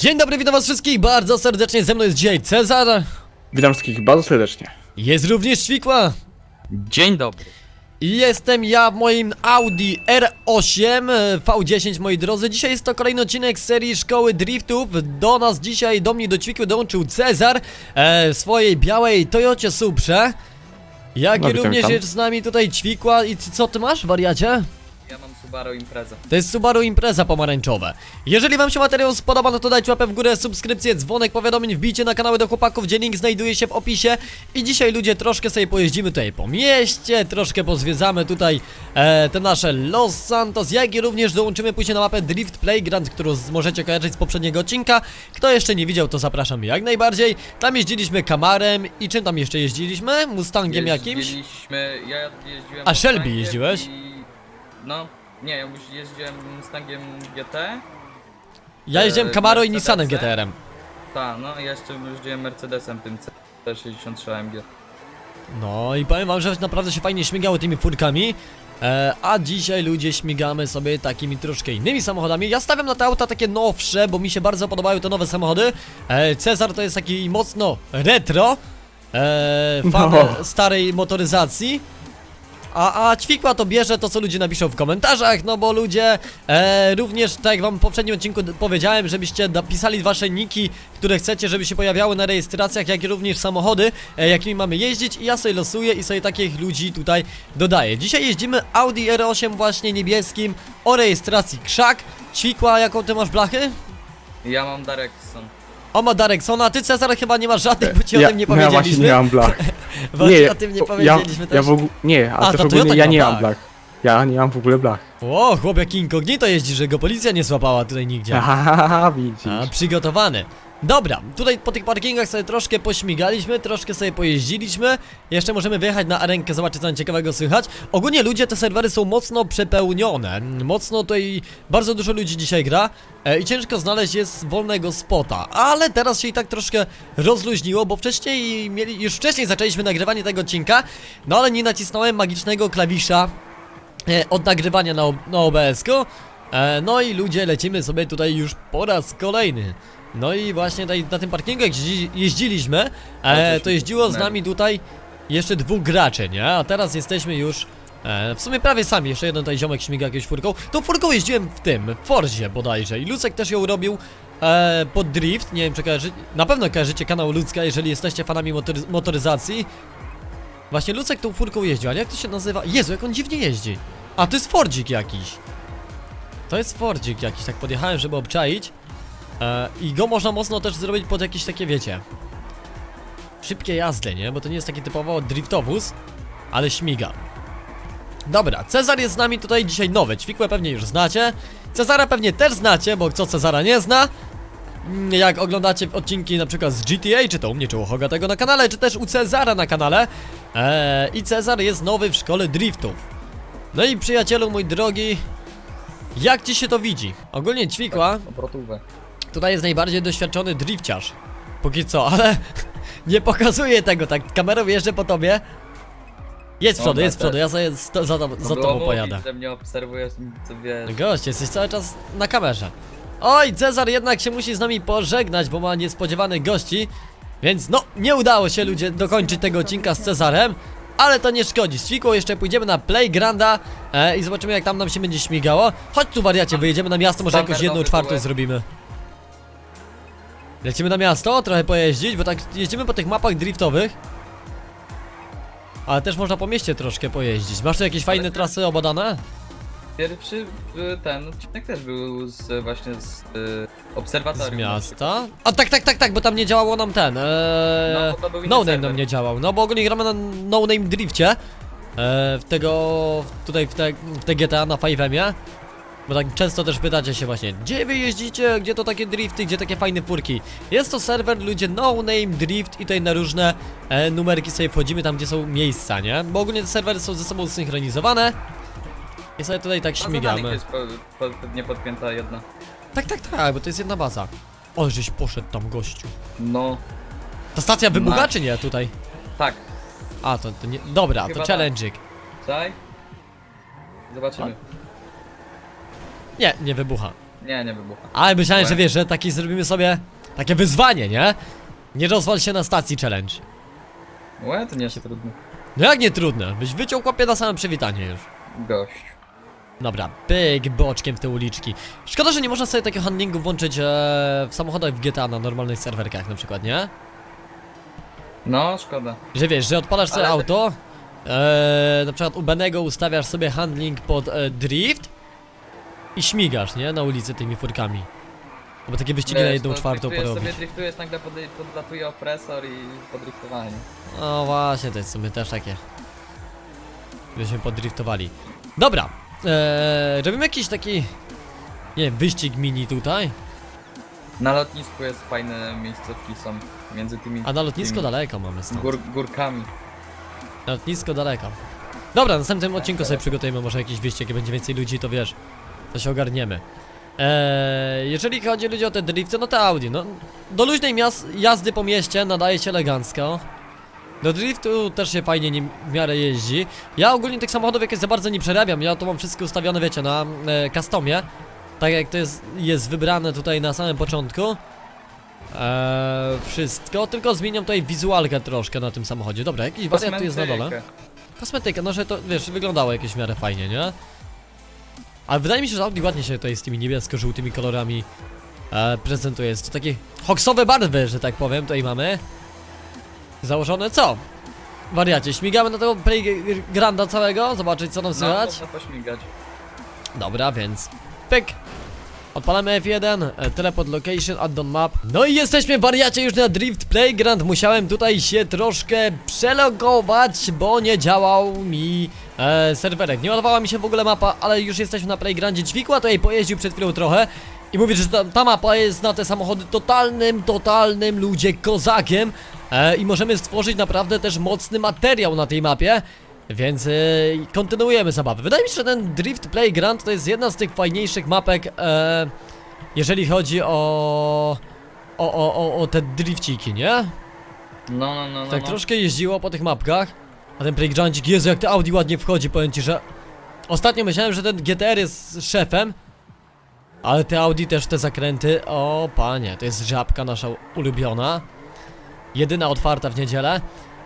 Dzień dobry, witam was wszystkich bardzo serdecznie, ze mną jest dzisiaj Cezar, Witam wszystkich bardzo serdecznie. jest również Ćwikła Dzień dobry. i jestem ja w moim Audi R8 e, V10 moi drodzy. Dzisiaj jest to kolejny odcinek z serii Szkoły Driftów. Do nas dzisiaj, do mnie, do Ćwikły dołączył Cezar e, w swojej białej Toyocie Suprze. Jak No, i witam, również witam. jest z nami tutaj Ćwikła i c- co ty masz, wariacie? Subaru Impreza. To jest Subaru Impreza pomarańczowe. Jeżeli wam się materiał spodoba, no to dajcie łapę w górę, subskrypcję, dzwonek powiadomień, wbijcie na kanały do chłopaków, gdzie link znajduje się w opisie. I dzisiaj ludzie troszkę sobie pojeździmy tutaj po mieście, troszkę pozwiedzamy tutaj e, te nasze Los Santos, jak i również dołączymy później na mapę Drift Playground, którą możecie kojarzyć z poprzedniego odcinka. Kto jeszcze nie widział, to zapraszam jak najbardziej. Tam jeździliśmy Kamarem i czym tam jeszcze jeździliśmy? Mustangiem jakimś? Jeździliśmy, ja jeździłem A, Shelby jeździłeś? I... No, nie, ja już jeździłem Mustangiem GT. Ja jeździłem e, Camaro i Mercedesem. Nissanem GTR-em. Tak, no i jeszcze jeździłem Mercedesem tym C63 AMG. No i powiem wam, że naprawdę się fajnie śmigało tymi furkami e, A dzisiaj ludzie śmigamy sobie takimi troszkę innymi samochodami Ja stawiam na te auta takie nowsze, bo mi się bardzo podobają te nowe samochody e, Cezar to jest taki mocno retro e, Fan No. starej motoryzacji a, a ćwikła to bierze to, co ludzie napiszą w komentarzach, no bo ludzie e, również, tak jak wam w poprzednim odcinku powiedziałem, żebyście napisali wasze niki, które chcecie, żeby się pojawiały na rejestracjach, jak i również samochody, e, jakimi mamy jeździć i ja sobie losuję i sobie takich ludzi tutaj dodaję. Dzisiaj jeździmy Audi R8 właśnie niebieskim o rejestracji Krzak. Ćwikła, jaką ty masz blachy? Ja mam Darekson. O ma Dareksona, ty Cezar chyba nie masz żadnych, bo ci o tym nie no ja właśnie powiedzieliśmy. nie mam blach. Właśnie o tym nie bo powiedzieliśmy ja, też. ja w ogóle, nie, a, A, też to Toyota ja ma nie blach. mam blach. Ja nie mam w ogóle blach. O, chłop jak inkognito jeździ, że go policja nie złapała tutaj nigdzie. Haha, widzisz. A, przygotowany. Dobra, tutaj po tych parkingach sobie troszkę pośmigaliśmy, troszkę sobie pojeździliśmy. Jeszcze możemy wyjechać na arenkę, zobaczyć co ciekawego słychać. Ogólnie ludzie, te serwery są mocno przepełnione. Mocno tutaj bardzo dużo ludzi dzisiaj gra e, i ciężko znaleźć jest wolnego spota. Ale teraz się i tak troszkę rozluźniło, bo wcześniej mieli, już wcześniej zaczęliśmy nagrywanie tego odcinka, no ale nie nacisnąłem magicznego klawisza e, od nagrywania na, na OBS-ku. E, no i ludzie, lecimy sobie tutaj już po raz kolejny. No i właśnie tutaj na tym parkingu jak jeździ, jeździliśmy, e, żeśmy to jeździło z potknęli. nami tutaj jeszcze dwóch graczy, nie? A teraz jesteśmy już e, w sumie prawie sami. Jeszcze jeden tutaj ziomek śmiga jakąś furką. Tą furką jeździłem w tym, w Forzie bodajże. I Lucek też ją robił e, pod drift. Nie wiem czy kojarzy... Na pewno kojarzycie kanał Lucka, jeżeli jesteście fanami motory motoryzacji. Właśnie Lucek tą furką jeździł, ale jak to się nazywa? Jezu, jak on dziwnie jeździ. A to jest Fordzik jakiś. To jest Fordzik jakiś, tak podjechałem, żeby obczaić. E, I go można mocno też zrobić pod jakieś takie, wiecie... Szybkie jazdy, nie? Bo to nie jest taki typowo driftowóz, ale śmiga. Dobra, Cezar jest z nami tutaj dzisiaj nowy. Ćwikłę pewnie już znacie. Cezara pewnie też znacie, bo kto Cezara nie zna? Mm, Jak oglądacie odcinki na przykład z GTA, czy to u mnie, czy u Hogatego na kanale, czy też u Cezara na kanale. Eee, I Cezar jest nowy w szkole driftów. No i przyjacielu mój drogi, jak ci się to widzi? Ogólnie ćwikła, Obrotówę. tutaj jest najbardziej doświadczony drifciarz. Póki co, ale nie pokazuje tego, tak kamerą jeżdżę po tobie. Jedź z przodu, Dobra, jedź z przodu, ja sobie sto, za, to- za No tobą pojadę. że mnie obserwujesz, co wiesz. Gość, jesteś cały czas na kamerze. Oj, Cezar jednak się musi z nami pożegnać, bo ma niespodziewanych gości. Więc no, nie udało się ludzie dokończyć tego odcinka z Cezarem. Ale to nie szkodzi. Z Fiką jeszcze pójdziemy na Playgranda e, i zobaczymy jak tam nam się będzie śmigało. Chodź tu wariacie, wyjedziemy na miasto, może jakąś jedną czwartą zrobimy. Lecimy na miasto, trochę pojeździć, bo tak jeździmy po tych mapach driftowych. Ale też można po mieście troszkę pojeździć. Masz tu jakieś fajne trasy obadane? Pierwszy y, ten odcinek też był z, właśnie z y, Z obserwatorium. miasta? A tak, tak, tak, tak, bo tam nie działało nam ten. Eee, No, bo to był inny no name serwer. nam nie działał. No bo ogólnie gramy na no name drifcie. Eee, w tego. w- tutaj w te, w te GTA na 5M. Bo tak często też pytacie się właśnie, gdzie wy jeździcie, gdzie to takie drifty, gdzie takie fajne furki. Jest to serwer, ludzie no name drift i tutaj na różne e, numerki sobie wchodzimy tam, gdzie są miejsca, nie? Bo ogólnie te serwery są ze sobą synchronizowane. I sobie tutaj tak śmigamy. jest po, po, pewnie podpięta jedna. Tak, tak, tak, bo to jest jedna baza. O, żeś poszedł tam gościu. No, Ta stacja wybucha Ma- czy nie tutaj? tak. A, to, to nie. Dobra, Chyba to tak. challenge'ik. Czaj. Zobaczymy. Nie, nie wybucha. Nie, nie wybucha. Ale myślałem, że wiesz, że taki zrobimy sobie takie wyzwanie, nie? Nie rozwal się na stacji challenge. Łe, to nie jest trudne. No jak nie trudne, byś wyciął chłopie na samym przywitanie już. Gość. Dobra, pyk, boczkiem w te uliczki. Szkoda, że nie można sobie takiego handlingu włączyć e, w samochodach w GTA na normalnych serwerkach na przykład, nie? No, szkoda. Że wiesz, że odpalasz sobie Ale- auto, e, na przykład u Benego ustawiasz sobie handling pod e, drift i śmigasz, nie? Na ulicy tymi furkami. Albo takie wyścigi na Wiesz, jedną to czwartą driftujesz porobić. sobie, driftujesz, nagle pod, podlatuje opresor i podriftowanie. No właśnie, to jest w sumie też takie. Byśmy podriftowali. Dobra, eee, robimy jakiś taki, nie wiem, wyścig mini tutaj. Na lotnisku jest fajne miejscówki są między tymi A na lotnisko tymi daleko mamy stąd. gór, górkami. Na lotnisko daleko. Dobra, w następnym odcinku sobie przygotujemy może jakiś wyścig, jak będzie więcej ludzi, to wiesz, to się ogarniemy. Eee, jeżeli chodzi ludzie o te drifty, no to Audi, no do luźnej mias- jazdy po mieście nadaje się elegancko. Do driftu też się fajnie nim w miarę jeździ. Ja ogólnie tych samochodów jakoś za bardzo nie przerabiam, ja to mam wszystko ustawione, wiecie, na e, customie. Tak jak to jest, jest wybrane tutaj na samym początku. Eee, wszystko, tylko zmieniam tutaj wizualkę troszkę na tym samochodzie. Dobra, jakiś wariant tu jest na dole. Kosmetyka, no że to wiesz, wyglądało jakieś w miarę fajnie, nie? Ale wydaje mi się, że Audi ładnie się tutaj z tymi niebiesko-żółtymi kolorami e, prezentuje. Jest to takie hoksowe barwy, że tak powiem, tutaj mamy. Założone co? Wariacie, śmigamy na tego Playgranda całego, zobaczyć co nam No, słychać. można pośmigać. Dobra, więc pyk. Odpalamy F1, e, teleport location, add-on map. No i jesteśmy wariacie już na Drift Playground. Musiałem tutaj się troszkę przelogować, bo nie działał mi e, serwerek. Nie ładowała mi się w ogóle mapa, ale już jesteśmy na Playgroundzie. Dźwigła tutaj pojeździł przed chwilą trochę. I mówi, że ta, ta mapa jest na te samochody totalnym, totalnym ludzie kozakiem e, I możemy stworzyć naprawdę też mocny materiał na tej mapie więc yy, kontynuujemy zabawę. Wydaje mi się, że ten Drift Playground to jest jedna z tych fajniejszych mapek, e, jeżeli chodzi o, o, o, o, o te drifciki, nie? No, no, no, no. tak no. troszkę jeździło po tych mapkach. A ten Playgroundzik, Jezu, jak te Audi ładnie wchodzi, powiem ci, że... Ostatnio myślałem, że ten GTR jest szefem, ale te Audi też te zakręty, o panie, to jest żabka nasza ulubiona. Jedyna otwarta w niedzielę.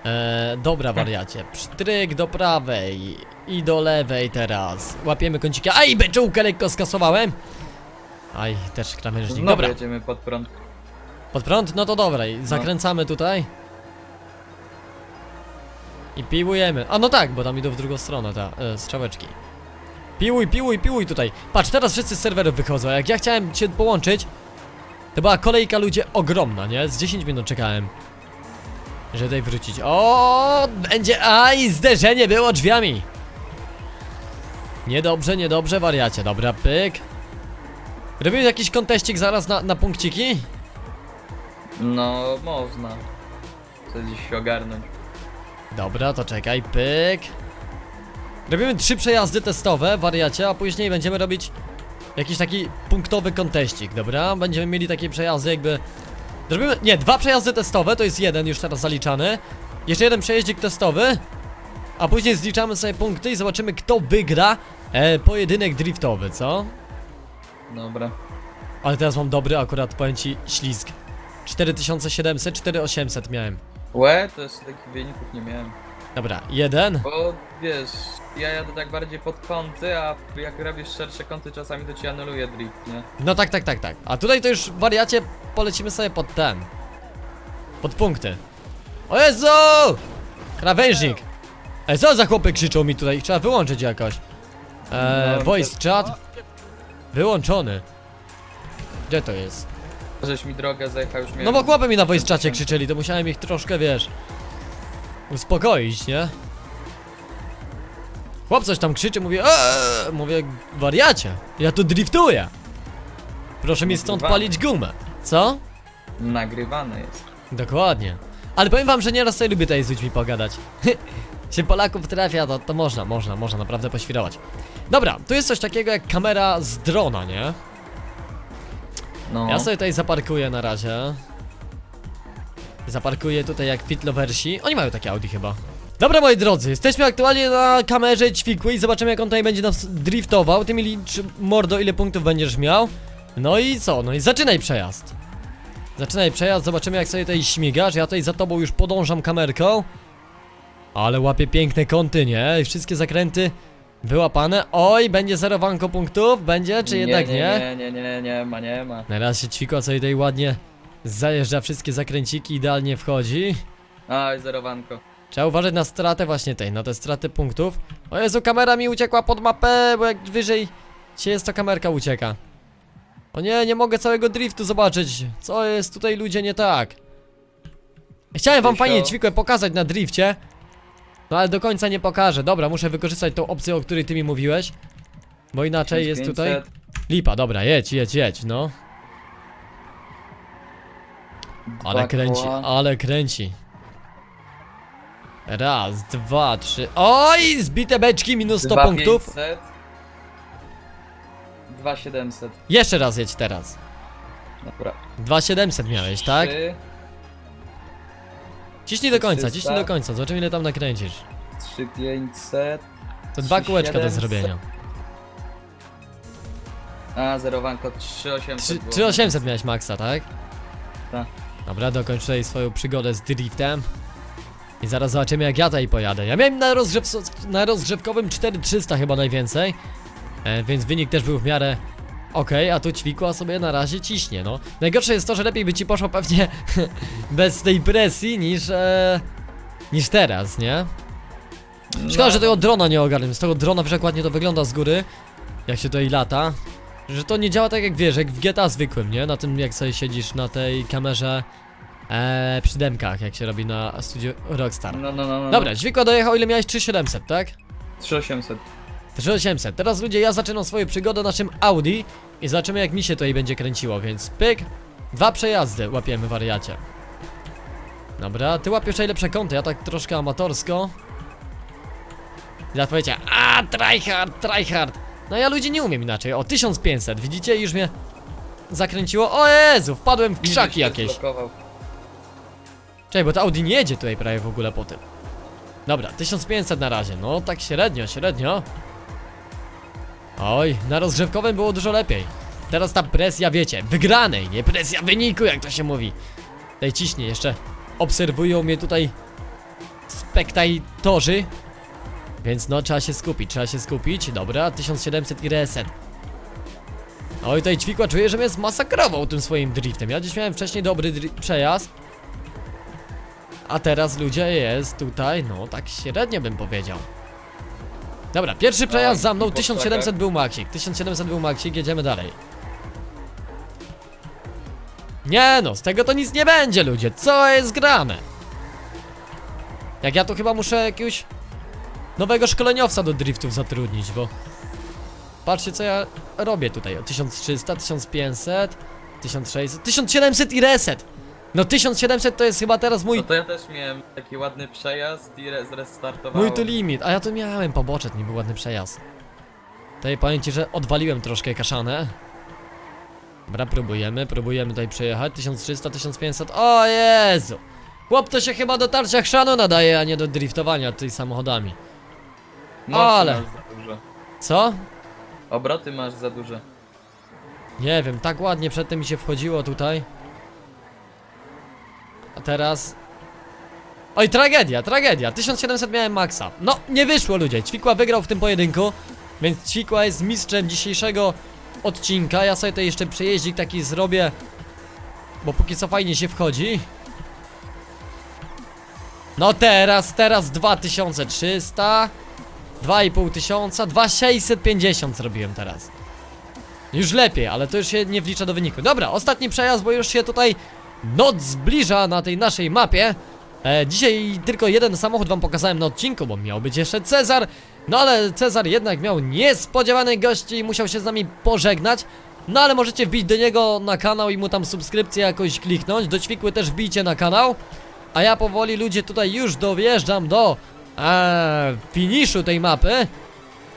E, dobra wariacie, psztryk do prawej i do lewej teraz. Łapiemy kącika, aj beczułkę lekko skasowałem. Aj, też krawężnik, Znowu dobra. jedziemy pod prąd. Pod prąd? No to dobra, i zakręcamy tutaj. I piłujemy. A no tak, bo tam idą w drugą stronę te e, strzałeczki. Piłuj, piłuj, piłuj tutaj. Patrz, teraz wszyscy z serwerów wychodzą. Jak ja chciałem się połączyć, to była kolejka ludzie ogromna, nie? Z 10 minut czekałem. Żeby tutaj wrócić. O, będzie. Aj, zderzenie było drzwiami. Niedobrze, niedobrze, wariacie. Dobra, pyk. Robimy jakiś konteścik zaraz na, na punkciki? No, można. Chcę dziś się ogarnąć. Dobra, to czekaj, pyk. Robimy trzy przejazdy testowe, wariacie, a później będziemy robić jakiś taki punktowy konteścik, dobra? Będziemy mieli takie przejazdy jakby... Zrobimy, nie, dwa przejazdy testowe, to jest jeden już teraz zaliczany. Jeszcze jeden przejeździk testowy. A później zliczamy sobie punkty i zobaczymy kto wygra e, pojedynek driftowy, co? Dobra. Ale teraz mam dobry akurat, powiem ci, ślizg. 4700, 4800 miałem. Łe, to jeszcze takich wyników nie miałem. Dobra, jeden. Bo wiesz, ja jadę tak bardziej pod kąty, a jak robisz szersze kąty czasami to ci anuluje drift, nie? No tak, tak, tak, tak. A tutaj to już wariacie polecimy sobie pod ten. Pod punkty. O Jezu! Krawężnik! Ej, co za chłopy krzyczą mi tutaj? Trzeba wyłączyć jakoś. Eee, No, voice to- chat. Wyłączony. Gdzie to jest? Żeś mi drogę zajechał już miałem. No bo chłopy mi na voice czacie krzyczeli, to musiałem ich troszkę, wiesz... Uspokoić, nie? Chłop coś tam krzyczy, mówię, eee! Mówię, wariacie, ja tu driftuję. Proszę mi stąd palić gumę. Co? Nagrywane jest. Dokładnie. Ale powiem wam, że nieraz sobie lubię tutaj z ludźmi pogadać. się Polaków trafia, to, to można, można, można naprawdę poświrować. Dobra, tu jest coś takiego jak kamera z drona, nie? No. Ja sobie tutaj zaparkuję na razie. Zaparkuję tutaj jak fitlowersi. Oni mają takie Audi chyba. Dobra moi drodzy, jesteśmy aktualnie na kamerze ćwikłej. Zobaczymy jak on tutaj będzie nas driftował. Ty mi licz mordo ile punktów będziesz miał. No i co? No i zaczynaj przejazd. Zaczynaj przejazd, zobaczymy jak sobie tutaj śmigasz. Ja tutaj za tobą już podążam kamerką. Ale łapię piękne kąty, nie? I wszystkie zakręty wyłapane. Oj, będzie zerowanko punktów? Będzie, czy jednak nie? Nie, nie, nie, nie, nie ma, nie ma. Na raz się ćwikła sobie tutaj ładnie zajeżdża wszystkie zakręciki, idealnie wchodzi. Oj, zerowanko. Trzeba uważać na stratę właśnie tej, na te straty punktów. O Jezu, kamera mi uciekła pod mapę, bo jak wyżej się jest, to kamerka ucieka. O nie, nie mogę całego driftu zobaczyć. Co jest tutaj ludzie nie tak? Chciałem wam fajnie ćwikłe pokazać na drifcie. No ale do końca nie pokażę. Dobra, muszę wykorzystać tą opcję, o której ty mi mówiłeś. Bo inaczej jest tutaj... 1500, Lipa, dobra, jedź, jedź, jedź, no. Ale kręci, ale kręci. Raz, dwa, trzy. Oj, zbite beczki, minus 100 Dwa punktów. 500, Dwa 700. Jeszcze raz jedź teraz. Dobra. 2700 miałeś, tak? Trzy, Ciśnij do końca, 300. ciśnij do końca, zobaczymy ile tam nakręcisz. trzy 500. To dwa kółeczka do 3700. zrobienia. A, zerowanko 3800 Trzy- było. 3800 miałeś maksa, tak? Tak. Dobra, dokończ tutaj swoją przygodę z driftem. I zaraz zobaczymy jak ja tutaj pojadę. Ja miałem na, rozgrzew na rozgrzewkowym 4300 chyba najwięcej. E, więc wynik też był w miarę okej, a tu ćwikła sobie na razie ciśnie, no. Najgorsze jest to, że lepiej by ci poszło pewnie bez tej presji niż, e, niż teraz, nie? Szkoda, No, że tego drona nie ogarnę. Z tego drona wiesz jak ładnie to wygląda z góry. Jak się tutaj lata. Że to nie działa tak jak wiesz, jak w GTA zwykłym, nie? Na tym jak sobie siedzisz na tej kamerze e, przy demkach, jak się robi na studiu Rockstar. No, no, no, no. Dobra, dźwigła dojechał ile miałeś? 3700, tak? 3800. 3800. Teraz ludzie, ja zaczynam swoją przygodę naszym Audi i zobaczymy jak mi się tutaj będzie kręciło, więc pyk. Dwa przejazdy łapiemy wariacie. Dobra, ty łapiesz najlepsze kąty, ja tak troszkę amatorsko. I tak powiecie, a tryhard, tryhard. No ja ludzi nie umiem inaczej, o 1500, widzicie? Już mnie zakręciło, o Jezu, wpadłem w krzaki jakieś. Czekaj, bo to Audi nie jedzie tutaj prawie w ogóle po tym. Dobra, 1500 na razie, no tak średnio, średnio. Oj, na rozgrzewkowym było dużo lepiej. Teraz ta presja, wiecie, wygranej, nie presja wyniku, jak to się mówi. Tutaj ciśnie, jeszcze obserwują mnie tutaj spektatorzy. Więc no, trzeba się skupić, trzeba się skupić. Dobra, 1700 i reset. Oj, tutaj ćwikła czuję, że mnie zmasakrował tym swoim driftem. Ja dziś miałem wcześniej dobry przejazd. A teraz ludzie jest tutaj, no tak średnio bym powiedział. Dobra, pierwszy przejazd za mną, i po 1700 krzakach. był maksik, 1700 był maksik, jedziemy dalej. Nie no, z tego to nic nie będzie ludzie, co jest grane? Jak ja tu chyba muszę jakiegoś nowego szkoleniowca do driftów zatrudnić, bo... Patrzcie co ja robię tutaj, o 1300, 1500, 1600, 1700 i reset! No 1700 to jest chyba teraz mój No to ja też miałem taki ładny przejazd i re- zrestartowałem. Mój to limit, a ja tu miałem poboczek, nie był ładny przejazd. Tutaj powiem ci, że odwaliłem troszkę kaszanę. Dobra, próbujemy, próbujemy tutaj przejechać. 1300, 1500, o Jezu! Chłop to się chyba do tarcia chrzanu nadaje, a nie do driftowania tutaj samochodami. Mocy ale- masz za duże. Co? Obroty masz za duże. Nie wiem, tak ładnie przedtem mi się wchodziło tutaj. A teraz... Oj, tragedia, tragedia. 1700 miałem maksa. No, nie wyszło ludzie. Ćwikła wygrał w tym pojedynku, więc Ćwikła jest mistrzem dzisiejszego odcinka. Ja sobie tutaj jeszcze przejeździk taki zrobię, bo póki co fajnie się wchodzi. No teraz, teraz 2300, 2500, 2650 zrobiłem teraz. Już lepiej, ale to już się nie wlicza do wyniku. Dobra, ostatni przejazd, bo już się tutaj noc zbliża na tej naszej mapie. E, dzisiaj tylko jeden samochód wam pokazałem na odcinku, bo miał być jeszcze Cezar. No ale Cezar jednak miał niespodziewanych gości i musiał się z nami pożegnać. No ale możecie wbić do niego na kanał i mu tam subskrypcję jakoś kliknąć. Do Ćwikły też wbijcie na kanał. A ja powoli ludzie tutaj już dojeżdżam do e, finiszu tej mapy.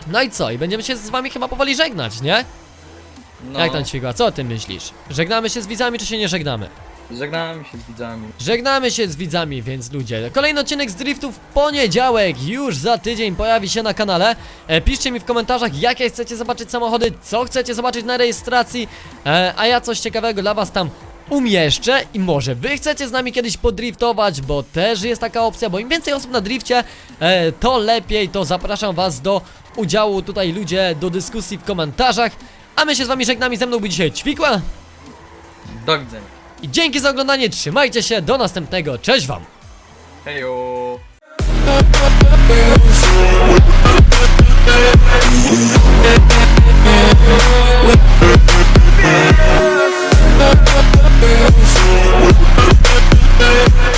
No i co? I będziemy się z wami chyba powoli żegnać, nie? No, Jak tam ćwigła? Co o tym myślisz? Żegnamy się z widzami, czy się nie żegnamy? Żegnamy się z widzami. Żegnamy się z widzami, więc ludzie. Kolejny odcinek z Driftu w poniedziałek, już za tydzień pojawi się na kanale. E, piszcie mi w komentarzach, jakie chcecie zobaczyć samochody, co chcecie zobaczyć na rejestracji, e, a ja coś ciekawego dla was tam umieszczę i może wy chcecie z nami kiedyś podriftować, bo też jest taka opcja, bo im więcej osób na drifcie, e, to lepiej, to zapraszam was do udziału tutaj ludzie, do dyskusji w komentarzach. A my się z wami żegnamy, ze mną był dzisiaj Ćwikła Do widzenia. i dzięki za oglądanie, trzymajcie się, do następnego, cześć wam! Hejo! We'll. Thank